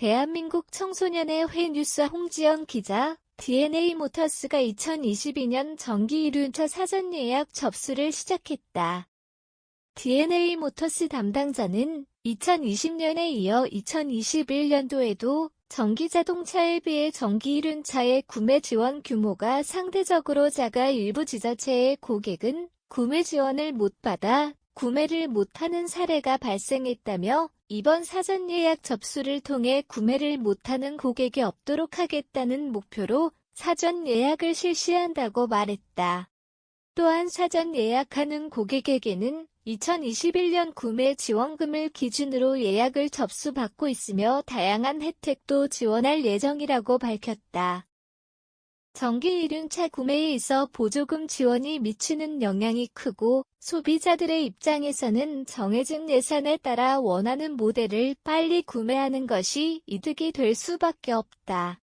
대한민국 청소년의 회 뉴스 홍지연 기자, DNA 모터스가 2022년 정기 1륜차 사전 예약 접수를 시작했다. DNA 모터스 담당자는 2020년에 이어 2021년도에도 전기 자동차에 비해 전기 1륜차의 구매 지원 규모가 상대적으로 작아 일부 지자체의 고객은 구매 지원을 못 받아 구매를 못하는 사례가 발생했다며 이번 사전 예약 접수를 통해 구매를 못하는 고객이 없도록 하겠다는 목표로 사전 예약을 실시한다고 말했다. 또한 사전 예약하는 고객에게는 2021년 구매 지원금을 기준으로 예약을 접수받고 있으며 다양한 혜택도 지원할 예정이라고 밝혔다. 전기 1륜차 구매에 있어 보조금 지원이 미치는 영향이 크고 소비자들의 입장에서는 정해진 예산에 따라 원하는 모델을 빨리 구매하는 것이 이득이 될 수밖에 없다.